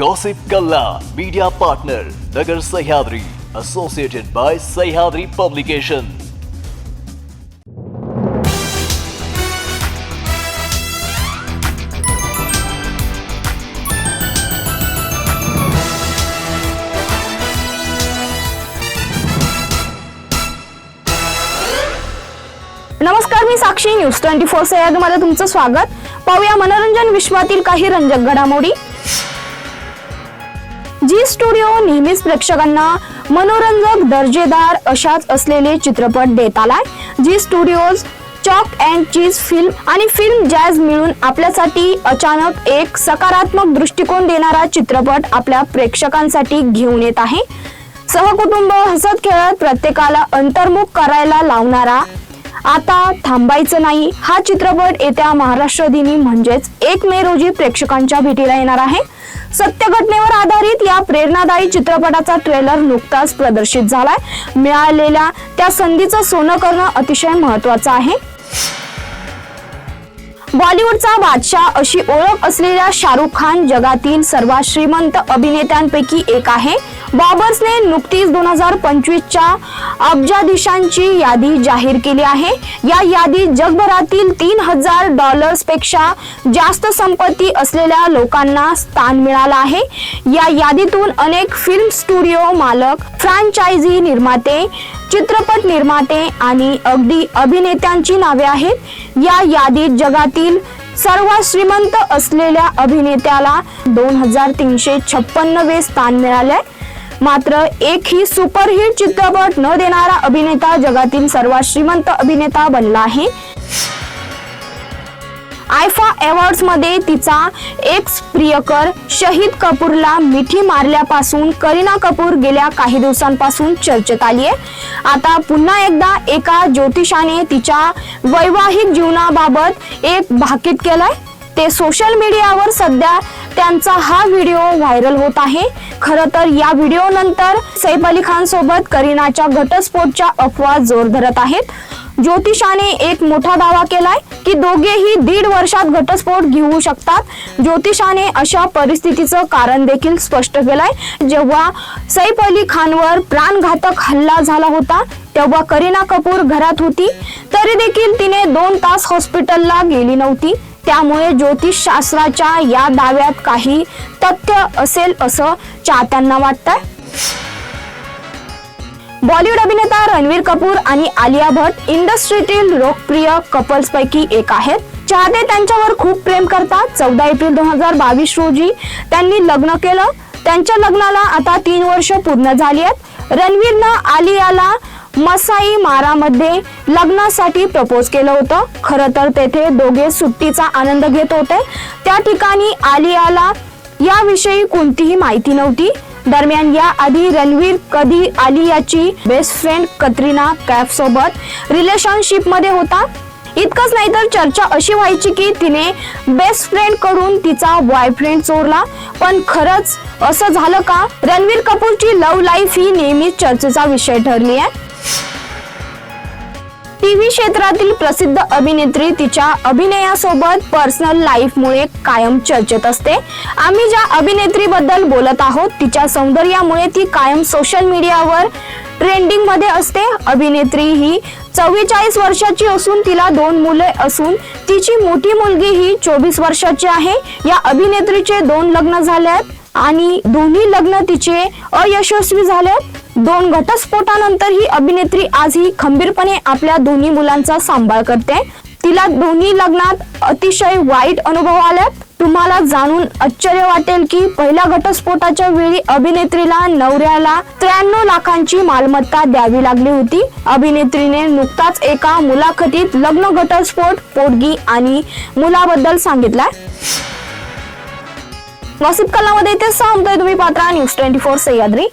Gossip Kalla, media partner, Nagar Sahyadri, associated by Sahyadri Publication. नमस्कार मी Sakshi news twenty फोरमध्ये तुमचं स्वागत पाहूया मनोरंजन विश्वातील काही रंजक घडामोडी जी स्टुडिओ नेहमीच प्रेक्षकांना मनोरंजक दर्जेदार अशाच असलेले चित्रपट देत आलाय Zee studios chalk and cheese film आणि फिल्म जॅज मिळून आपल्यासाठी अचानक एक सकारात्मक दृष्टिकोन देणारा चित्रपट आपल्या प्रेक्षकांसाठी घेऊन येत आहे. सहकुटुंब हसत खेळत प्रत्येकाला अंतर्मुख करायला लावणारा आता थांबायचं नाही हा चित्रपट येत्या महाराष्ट्र दिनी म्हणजेच एक मे रोजी प्रेक्षकांच्या भेटीला येणार आहे. सत्य घटनेवर आधारित या प्रेरणादायी चित्रपटाचा ट्रेलर नुकताच प्रदर्शित झालाय. मिळालेल्या त्या संधीचं सोनं करणं अतिशय महत्वाचं आहे. बॉलिवूडचा बादशाह अशी ओळख असलेल्या शाहरुख खान जगातील सर्वात श्रीमंत अभिनेत्यांपैकी एक आहे. बॉबर्सने नुकतीच दोन हजार पंचवीसच्या अब्जाधीशांची यादी जाहीर केली आहे. या यादीत जगभरातील तीन हजार डॉलर्सपेक्षा जास्त संपत्ती असलेल्या लोकांना स्थान मिळालं आहे. या यादीतून अनेक फिल्म स्टुडिओ मालक फ्रँचायझी निर्माते चित्रपट निर्माते आणि अगदी अभिनेत्यांची नावे आहेत. या यादीत जगातील सर्वात श्रीमंत असलेल्या अभिनेत्याला दोन हजार तीनशे छप्पन्नवे स्थान मिळाले मात्र एकही सुपरहिट चित्रपट न देणारा अभिनेता जगातील सर्वात श्रीमंत अभिनेता बनला आहे. आयफा अवॉर्ड्समध्ये तिचा एक्स प्रियकर शहीद कपूरला मिठी मारल्यापासून करीना कपूर गेल्या काही दिवसांपासून चर्चेत आली आहे. आता पुन्हा एकदा एका ज्योतिषाने तिच्या वैवाहिक जीवनाबाबत एक भाकीत केलंय. ते सोशल मीडियावर सध्या त्यांचा हा व्हिडिओ व्हायरल होत आहे. खरं तर या व्हिडिओ नंतर सैफ अली खान सोबत करीनाच्या घटस्फोटच्या अफवा जोर धरत आहेत. ज्योतिषाने एक मोठा दावा केलाय की दोघेही दीड वर्षात घटस्फोट घेऊ शकतात. ज्योतिषाने अशा परिस्थितीचं कारण देखील स्पष्ट केलंय. जेव्हा सैफ अली खानवर प्राणघातक हल्ला झाला होता तेव्हा करीना कपूर घरात होती. तरी देखील तिने दोन तास हॉस्पिटलला गेली नव्हती. त्यामुळे ज्योतिष शास्त्राच्या या दाव्यात काही तथ्य असेल असं चाहत्यांना वाटतंय. बॉलिवूड अभिनेता रणवीर कपूर आणि आलिया भट्ट इंडस्ट्रीतील लोकप्रिय कपल्स पैकी एक आहेत. चाहते त्यांच्यावर खूप प्रेम करतात. चौदा एप्रिल दोन हजार बावीस रोजी त्यांनी लग्न केलं. त्यांच्या लग्नाला आता तीन वर्ष पूर्ण झाली आहेत. रणवीरनं आलियाला मसाई मारामध्ये लग्नासाठी प्रपोज केलं होतं. खरं तर तेथे दोघे सुट्टीचा आनंद घेत होते. त्या ठिकाणी आलियाला याविषयी कोणतीही माहिती नव्हती. दरम्यान या आधी रणवीर कधी आलियाची बेस्ट फ्रेंड कतरीना कॅफ सोबत रिलेशनशिपमध्ये होता. इतकंच नाही तर चर्चा अशी व्हायची की तिने बेस्ट फ्रेंडकडून तिचा बॉयफ्रेंड चोरला. पण खरंच असं झालं का? रणवीर कपूरची लव्ह लाईफ ही नेहमीच चर्चेचा विषय ठरली आहे. टीव्ही क्षेत्रातील प्रसिद्ध अभिनेत्री तिच्या अभिनयासोबत पर्सनल लाईफमुळे कायम चर्चेत असते. आम्ही ज्या अभिनेत्रीबद्दल बोलत आहोत तिच्या सौंदर्यामुळे ती कायम सोशल मीडियावर ट्रेंडिंगमध्ये असते. अभिनेत्री ही चव्वेचाळीस वर्षाची असून तिला दोन मुले असून तिची मोठी मुलगी ही चोवीस वर्षाची आहे. या अभिनेत्रीचे दोन लग्न झाले आहेत आणि दोन्ही लग्न तिचे अयशस्वी झाले दोन घटस्फोटानंतर ही अभिनेत्री आजही खंबीरपणे आपल्या दोन्ही मुलांचा सांभाळ करते. तिला दोन्ही लग्नात अतिशय वाईट अनुभव आल्यात. तुम्हाला जाणून आश्चर्य वाटेल की पहिल्या घटस्फोटाच्या वेळी अभिनेत्रीला नवऱ्याला त्र्याण्णव लाखांची मालमत्ता द्यावी लागली होती. अभिनेत्रीने नुकताच एका मुलाखतीत लग्न घटस्फोट पोटगी आणि मुलाबद्दल सांगितलाय. गॉसिप कलामध्ये इथे सांगतोय तुम्ही Patra news twenty four Sahyadri.